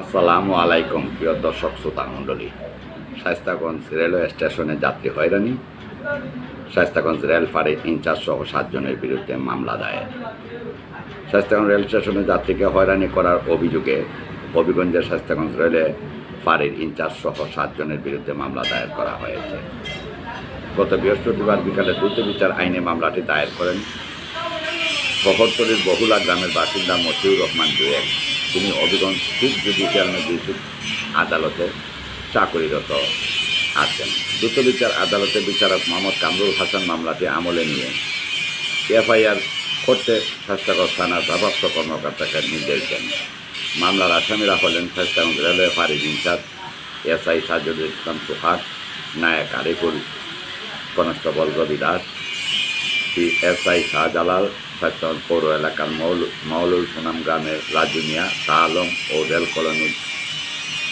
আসসালামু আলাইকুম, প্রিয় দর্শক শ্রোতা মণ্ডলী। শাস্তাগঞ্জ রেলওয়ে স্টেশনে যাত্রী হয়রানি। শাস্তাগঞ্জ রেল ফাঁড়ির ইনচার্জ সহ সাতজনের বিরুদ্ধে মামলা দায়ের। শাস্তাগঞ্জ রেল স্টেশনে যাত্রীকে হয়রানি করার অভিযোগে হবিগঞ্জের শাস্তাগঞ্জ রেলে ফাঁড়ির ইনচার্জ সহ সাতজনের বিরুদ্ধে মামলা দায়ের করা হয়েছে। গত বৃহস্পতিবার বিকালে দ্রুত বিচার আইনে মামলাটি দায়ের করেন। শহরতলির বহুলা গ্রামের বাসিন্দা মতিউর রহমান জুয়েল তিনি অভিগঞ্জ চিফ জুডিশিয়াল ম্যাজিস্ট্রেট আদালতে চাকরিরত আছেন। দ্রুত বিচার আদালতের বিচারক মোহাম্মদ কামরুল হাসান মামলাটি আমলে নিয়ে এফআইআর করতে স্বাস্থ্যকর থানার ভারপ্রাপ্ত কর্মকর্তাকে নির্দেশ দেন। মামলার আসামিরা হলেন স্বাস্থ্যগঞ্জ রেলওয়ে ফাঁড়ির in charge SI Sajul Islam Suhag, Naik Ariful constable Rabi Das SI Shahjalal Shaistaganj পৌর এলাকার মৌল, মৌলুল সুনাম গ্রামের রাজু মিয়া শাহ আলম ও রেল কলোনি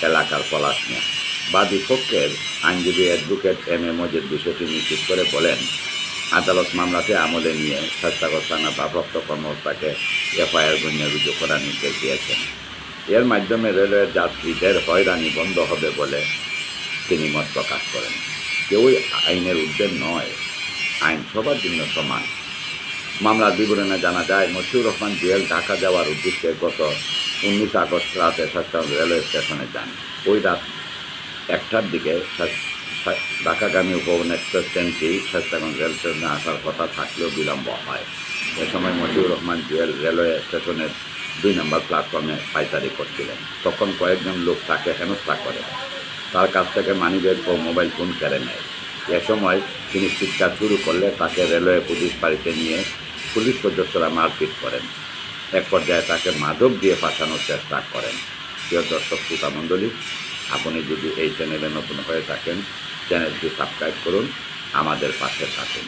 এলাকার পলাশ মিয়া। বাদী পক্ষের আইনজীবী অ্যাডভোকেট এম এ মজিদ বিষয়টি নিশ্চিত করে বলেন, আদালত মামলাটি আমলে নিয়ে স্বাস্থ্যগত থানা ভারপ্রাপ্ত কর্মকর্তাকে এফআইআর গণ্য রুজু করার নির্দেশ দিয়েছেন। এর মাধ্যমে রেলওয়ের যাত্রীদের হয়রানি বন্ধ হবে বলে তিনি মত প্রকাশ করেন। কেউই আইনের ঊর্ধ্বে নয় আইন সবার জন্য সমান। মামলার বিবরণে জানা যায়, মশিউর রহমান জুয়েল ঢাকা যাওয়ার উদ্দেশ্যে গত উনিশ আগস্ট রাতে স্বাস্থ্য রেলওয়ে স্টেশনে যান। ওই রাত একটার দিকে ঢাকাগামী উপবন এক্সপ্রেস ট্রেনটি স্বাস্থ্যগঞ্জ রেল স্টেশনে আসার কথা থাকলেও বিলম্ব হয়। এ সময় মশিউর রহমান জুয়েল রেলওয়ে স্টেশনের দুই নম্বর প্ল্যাটফর্মে পাইচারি করছিলেন। তখন কয়েকজন লোক তাকে হেনস্থা করে। তার কাছ থেকে মানিব্যাগ ও মোবাইল ফোন কেড়ে নেয়। এ সময় তিনি চিৎকার শুরু করলে তাকে রেলওয়ে পুলিশ বাড়িতে নিয়ে পুলিশ সদস্যরা মারপিট করেন। এক পর্যায়ে তাকে মাদক দিয়ে পাঠানোর চেষ্টা করেন। প্রিয় দর্শক, শ্রোতা আপনি যদি এই চ্যানেলে নতুন হয়ে থাকেন, চ্যানেলটি সাবস্ক্রাইব করুন, আমাদের পাশে থাকুন।